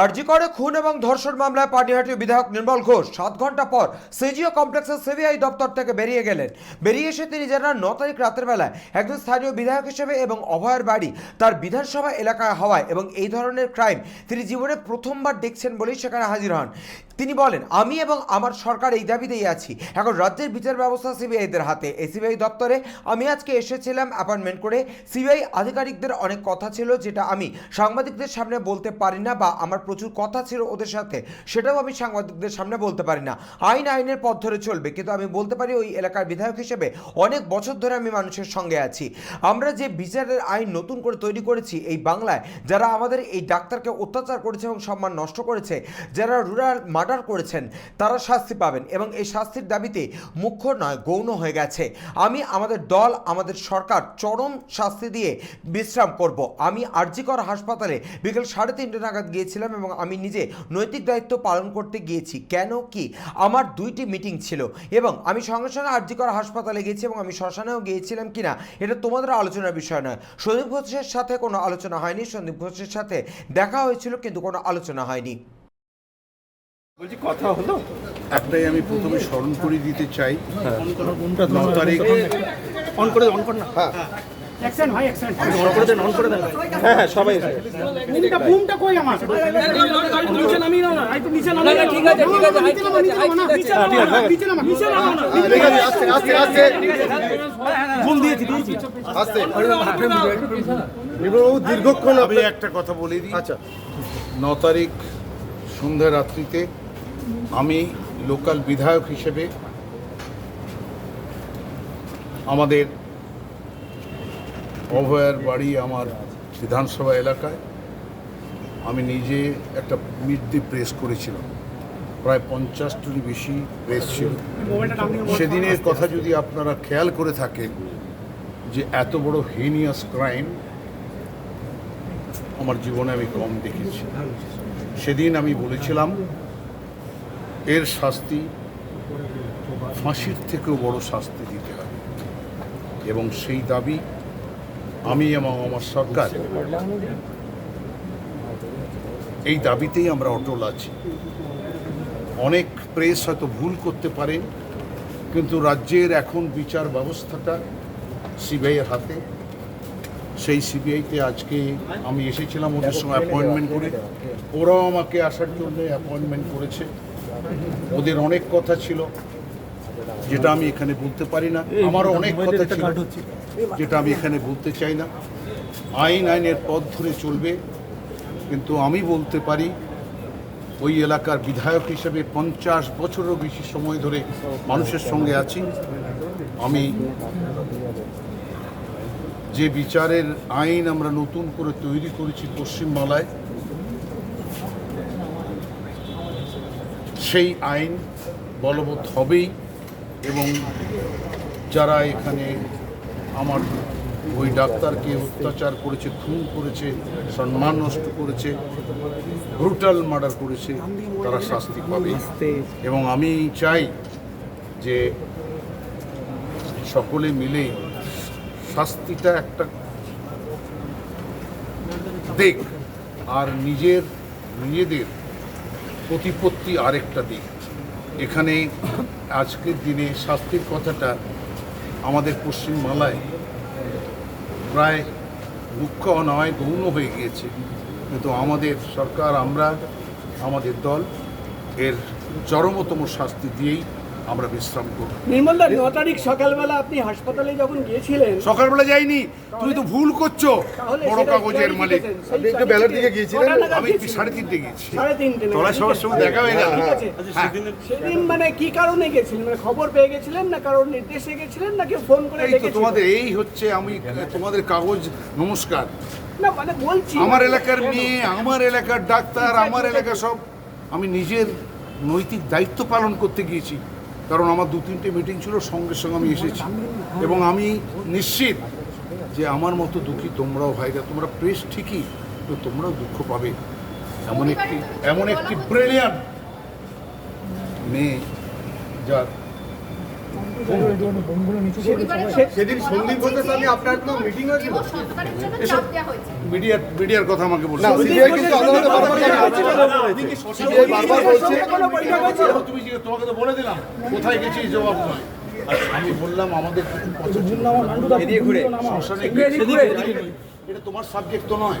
আরজিকরে খুন এবং ধর্ষণ মামলায় পানিহাটি বিধায়ক নির্মল ঘোষ। সাত ঘণ্টা পর সিজিও কমপ্লেক্সের সিবিআই দপ্তর থেকে বেরিয়ে গেলেন। বেরিয়ে এসে তিনি জানান, ন তারিখ রাতের বেলায় একজন স্থানীয় বিধায়ক হিসেবে এবং অভয়ের বাড়ি তার বিধানসভা এলাকায় হওয়ায় এবং এই ধরনের ক্রাইম তিনি জীবনে প্রথমবার দেখছেন বলেই সেখানে হাজির হন। তিনি বলেন, আমি এবং আমার সরকার এই দাবিতেই আছি। এখন রাজ্যের বিচার ব্যবস্থা সিবিআইদের হাতে। এই সিবিআই দপ্তরে আমি আজকে এসেছিলাম অ্যাপয়েন্টমেন্ট করে। সিবিআই আধিকারিকদের অনেক কথা ছিল যেটা আমি সাংবাদিকদের সামনে বলতে পারি না বা আমার প্রচুর কথা ছিল ওদের সাথে। সেটাও আমি সাংবাদিকদের সামনে বলতে পারি না। আইন আইনের পথ ধরে চলবে। কিন্তু আমি বলতে পারি ওই এলাকার বিধায়ক হিসেবে অনেক বছর ধরে আমি মানুষের সঙ্গে আছি। আমরা যে বিচারের আইন নতুন করে তৈরি করেছি এই বাংলায়, যারা আমাদের এই ডাক্তারকে অত্যাচার করেছে এবং সম্মান নষ্ট করেছে, যারা রুরাল মার্ডার করেছেন, তারা শাস্তি পাবেন এবং এই শাস্তির দাবিতে মুখ্য নয়, গৌণ হয়ে গেছে। আমি আমাদের দল, আমাদের সরকার চরম শাস্তি দিয়ে বিশ্রাম করব। আমি আরজিকর হাসপাতালে বিকেল সাড়ে তিনটে নাগাদ গিয়েছিলাম এবং আমি নিজে নৈতিক দায়িত্ব পালন করতে গিয়েছি। কেন কি? আমার দুইটি মিটিং ছিল এবং আমি সঙ্গে সঙ্গে আরজিকর হাসপাতালে গিয়েছি এবং আমি শ্মশানেও গিয়েছিলাম কিনা, এটা তোমাদের আলোচনার বিষয় নয়। সন্দীপ ঘোষের সাথে কোনো আলোচনা হয়নি, সন্দীপ ঘোষের সাথে দেখা হয়েছিল কিন্তু কোনো আলোচনা হয়নি। বলছি কথা হলো? একটাই আমি প্রথমে স্মরণ করে দিতে চাই। ন তারিখ অন করে অন কর না। দেন। হ্যাঁ হ্যাঁ সবাই দীর্ঘক্ষণ আমি একটা কথা বলে দিই। আচ্ছা। ন তারিখ সন্ধ্যা রাত্রিতে আমি লোকাল বিধায়ক হিসেবে আমাদের অভয়ার বাড়ি আমার বিধানসভা এলাকায় আমি নিজে একটা মিড প্রেস করেছিলাম। প্রায় পঞ্চাশটিরই বেশি প্রেস ছিল। সেদিনের কথা যদি আপনারা খেয়াল করে থাকেন যে এত বড় হিনিয়াস ক্রাইম আমার জীবনে আমি কম দেখেছি। সেদিন আমি বলেছিলাম এর শাস্তি ফাঁসির থেকেও বড় শাস্তি দিতে হবে। এবং সেই দাবি আমি এবং আমার সরকার। এই দাবিতেই আমরা অটল আছি। অনেক প্রেস হয়তো ভুল করতে পারেন কিন্তু রাজ্যের এখন বিচার ব্যবস্থাটা সিবিআইয়ের হাতে। সেই সিবিআইতে আজকে আমি এসেছিলাম, ওদের সঙ্গে অ্যাপয়েন্টমেন্ট করে। ওরাও আমাকে আসার জন্য অ্যাপয়েন্টমেন্ট করেছে। ওদের অনেক কথা ছিল যেটা আমি এখানে বলতে পারি না। আমারও অনেক কথা ছিল যেটা আমি এখানে বলতে চাই না। আইন আইনের পথ ধরে চলবে কিন্তু আমি বলতে পারি ওই এলাকার বিধায়ক হিসেবে পঞ্চাশ বছরও বেশি সময় ধরে মানুষের সঙ্গে আছি। আমি যে বিচারের আইন আমরা নতুন করে তৈরি করেছি পশ্চিমবাংলায় সেই আইন বলবৎ হবেই এবং যারা এখানে আমার ওই ডাক্তারকে অত্যাচার করেছে খুন করেছে সম্মান নষ্ট করেছে ব্রুটাল মার্ডার করেছে তারা শাস্তি পাবে। এবং আমি চাই যে সকলে মিলে শাস্তিটা একটা দেখ আর নিজের নিজেদের প্রতিপত্তি আরেকটা দিক। এখানে আজকের দিনে শাস্তির কথাটা আমাদের পশ্চিমবাংলায় প্রায় মুখ্য নয়, গৌণ হয়ে গিয়েছে। কিন্তু আমাদের সরকার, আমরা, আমাদের দল, এর চরমতম শাস্তি দিয়েই আমরা বিশ্রাম করব। নির্মলদা ন তারিখ সকালবেলা আপনি হাসপাতালে যখন গিয়েছিলেন সকালবেলা যাইনি। তুমি তো ভুল করছ। বড় কাগজের মালিক। আপনি একটু বেলার দিকে গিয়েছিলেন? আমি? সাড়ে তিনটে গেছি সাড়ে তিনটে সবার। সঙ্গে দেখা হয়ে গেল। ঠিক আছে। হ্যাঁ। সেদিন মানে কি কারণে গেছিলেন? মানে খবর পেয়ে গেছিলেন না কারোর নির্দেশে গেছিলেন নাকি ফোন করে এই তো তোমাদের এই হচ্ছে আমি তোমাদের কাগজ নমস্কার। না মানে বলছি আমার এলাকার মেয়ে আমার এলাকার ডাক্তার আমার এলাকা সব। আমি নিজের নৈতিক দায়িত্ব পালন করতে গিয়েছি। কারণ আমার দু তিনটে মিটিং ছিল, সঙ্গে সঙ্গে আমি এসেছি। এবং আমি নিশ্চিত যে আমার মতো দুঃখী তোমরাও ভাইরা, তোমরা প্রেস ঠিকই তো তোমরাও দুঃখ পাবে। এমন একটি এমন একটি ব্রিলিয়ান্ট মেয়ে যার সেদিন সন্দীপ ঘোষের আপনার মিটিং হয়েছিল। মিডিয়ার মিডিয়ার কথা আমাকে বলছো। সিবিআই কিন্তু আদালতে বারবার জানাচ্ছে সিবিআই বারবার বলছে। তুমি জিজ্ঞেস- তোমাকে তো বলে দিলাম কোথায় গেছিস জবাব নয়। আমি বললাম আমাদের কিছু ছিল। এটা তোমার সাবজেক্ট তো নয়।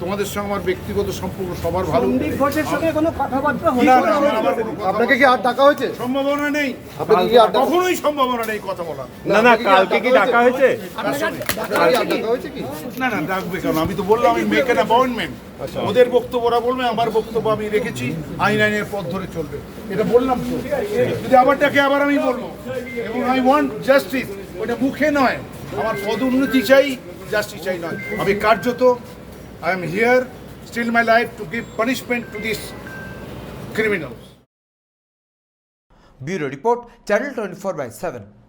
তোমাদের সঙ্গে আমার ব্যক্তিগত সম্পর্ক সবার ভালো। আপনাকে কি আর ডাকা হয়েছে? সম্ভাবনা নেই। আপনাকে কি আর কখনোই সম্ভাবনা নেই কথা বলা না না কালকে কি ডাকা হয়েছে? ডাকা হয়েছে কি? না না ডাকবে কেন? আমি তো বললাম আমি মেক অ্যান অ্যাপয়েন্টমেন্ট ওদের বক্তব্য ওরা বলবে আমার বক্তব্য আমি রেখেছি আইন আইনের পথ ধরে চলবে। এটা বললাম তো। যদি আবার ডাকে আবার আমি বলব। এবং আই ওয়ান্ট জাস্টিস ওটা মুখে নয়। আমার পদোন্নতি চাই জাস্টিস চাই নয়। আমি কার্যত I am here still my life to give punishment to these criminals. Bureau Report, Channel 24 by 7.